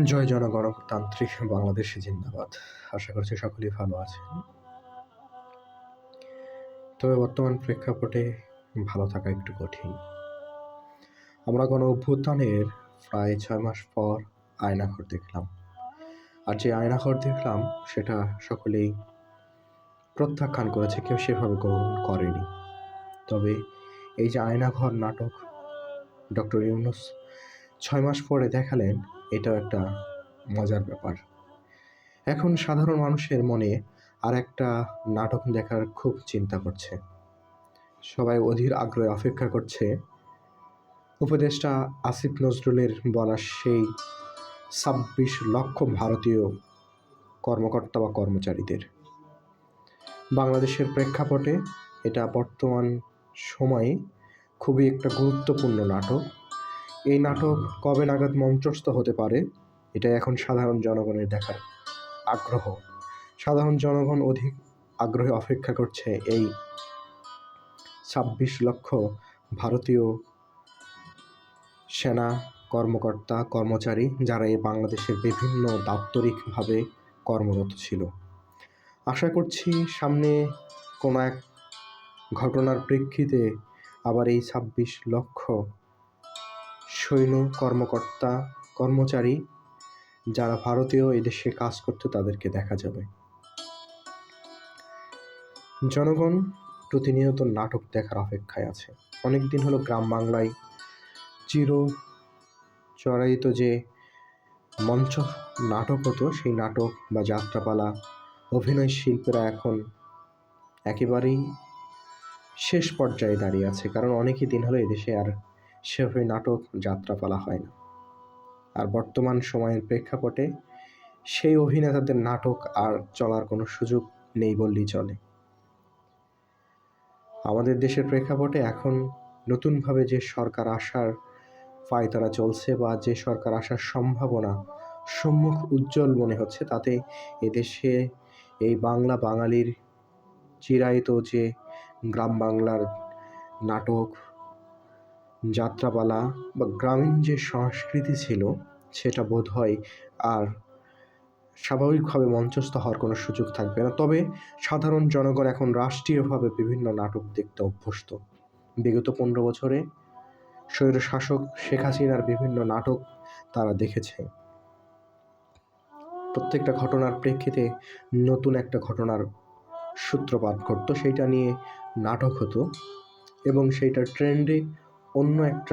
জয় জনগণতান্ত্রিক বাংলাদেশে জিন্দাবাদ। আশা করছি সকলেই ভালো আছেন। তবে বর্তমান প্রেক্ষাপটে ভালো থাকা একটু কঠিন। আমরা গণ অভ্যুত্থানের প্রায় ছয় মাস পর আয়নাঘর দেখলাম। আর যে আয়নাঘর দেখলাম, সেটা সকলেই প্রত্যাখ্যান করেছে, কেউ সেভাবে গ্রহণ করেনি। তবে এই যে আয়নাঘর নাটক, ডক্টর ইউনুস ছয় মাস পরে দেখালেন এটাও একটা মজার ব্যাপার। এখন সাধারণ মানুষের মনে আর একটা নাটক দেখার খুব চিন্তা করছে। সবাই অধীর আগ্রহে অপেক্ষা করছে। উপদেষ্টা আসিফ নজরুলের বলা সেই ছাব্বিশ লক্ষ ভারতীয় কর্মকর্তা বা কর্মচারীদের। বাংলাদেশের প্রেক্ষাপটে এটা বর্তমান সময়ে খুবই একটা গুরুত্বপূর্ণ নাটক। এই নাটক কবে নাগাদ মঞ্চস্থ হতে পারে, এটা এখন সাধারণ জনগণের দেখার আগ্রহ। সাধারণ জনগণ অধিক আগ্রহে অপেক্ষা করছে এই ছাব্বিশ লক্ষ ভারতীয় সেনা কর্মকর্তা, কর্মচারী যারা এই বাংলাদেশের বিভিন্ন দাপ্তরিকভাবে কর্মরত ছিল। আশা করছি সামনে কোনো এক ঘটনার প্রেক্ষিতে আবার এই ছাব্বিশ লক্ষ সৈন্য, কর্মকর্তা, কর্মচারী যারা ভারতীয় এদেশে কাজ করতো তাদেরকে দেখা যাবে। জনগণ প্রতিনিয়ত নাটক দেখার অপেক্ষায় আছে। অনেক দিন হলো গ্রাম বাংলায় চির চড়াইত যে মঞ্চ নাটক হতো, সেই নাটক বা যাত্রাপালা অভিনয় শিল্পীরা এখন একেবারেই শেষ পর্যায়ে দাঁড়িয়ে আছে। কারণ অনেকই দিন হলো এদেশে আর সেভাবে নাটক যাত্রাপালা হয় না। আর বর্তমান সময়ের প্রেক্ষাপটে সেই অভিনেতাদের নাটক আর চলার কোনো সুযোগ নেই বললেই চলে। আমাদের দেশের প্রেক্ষাপটে এখন নতুনভাবে যে সরকার আসার পায়তারা চলছে বা যে সরকার আসার সম্ভাবনা সম্মুখ উজ্জ্বল মনে হচ্ছে, তাতে এদেশে এই বাংলা বাঙালির চিরায়ত যে গ্রাম বাংলার নাটক যাত্রাপালা বা গ্রামীণ যে সংস্কৃতি ছিল, সেটা বোধ হয় আর স্বাভাবিকভাবে মঞ্চস্থ হওয়ার কোনো সুযোগ থাকবে না। তবে সাধারণ জনগণ এখন রাষ্ট্রীয়ভাবে বিভিন্ন নাটক দেখতে অভ্যস্ত। বিগত পনেরো বছরে স্বৈর শাসক শেখ হাসিনার বিভিন্ন নাটক তারা দেখেছে। প্রত্যেকটা ঘটনার প্রেক্ষিতে নতুন একটা ঘটনার সূত্রপাত ঘটতো। সেইটা নিয়ে নাটক হতো এবং সেইটার ট্রেন্ডে অন্য একটা